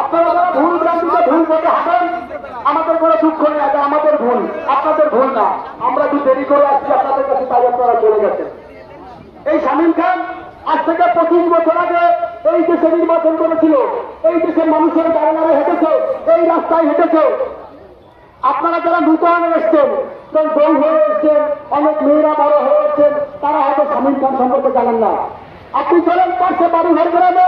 আপনারা ভুল আমাদের কোনো দুঃখ নেই, এটা আমাদের ভুল, আপনাদের ভুল না। আমরা একটু দেরি করে আসছি, আপনাদের কাছে তাই আপনারা চলে গেছেন। এই শামীম খান, আজ থেকে পঁচিশ বছর আগে এই দেশে নির্বাচন করেছিল, এই দেশের মানুষের দাঁড়ানারে হেঁটেছে, এই রাস্তায় হেঁটেছে। আপনারা যারা নূতন এসছেন যেমন বউ হয়ে এসছেন, অনেক মেয়েরা বড় হয়ে এসছেন, তারা হয়তো শামীম খান সম্পর্কে জানেন না। আপনি চলেন পাশে বাড়িঘর গ্রামে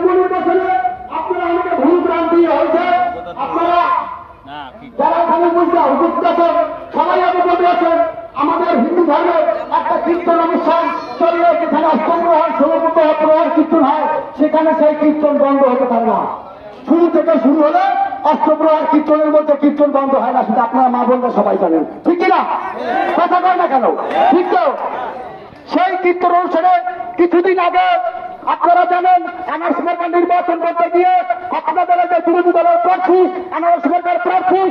সেই উপনির্বাচনে আপনারা অনেকে ভুল ভ্রান্তি হয়েছে। আপনারা যারা এখানে বলছে উপস্থিত আছেন সবাই অবগত আছেন আমাদের হিন্দু ধর্মে একটা কীর্তন অনুষ্ঠান চলে যেখানে অষ্টপ্রহর ষোলপ্রহর প্রহর কীর্তন হয় সেখানে সেই কীর্তন বন্ধ হতে পারে না। শুরু থেকে শুরু হলে অষ্টপ্রহর কীর্তনের মধ্যে কীর্তন বন্ধ হয় না সেটা আপনারা মা বোনরা সবাই জানেন। ঠিক কিনা কথা কয় না কেন? ঠিক তো? সেই কীর্তন অনুষ্ঠানে কিছুদিন আগে আপনারা জানেন আমার সরকার নির্বাচন করতে গিয়ে আপনাদের বিরোধী দলের প্রার্থী আনার সরকার প্রার্থী।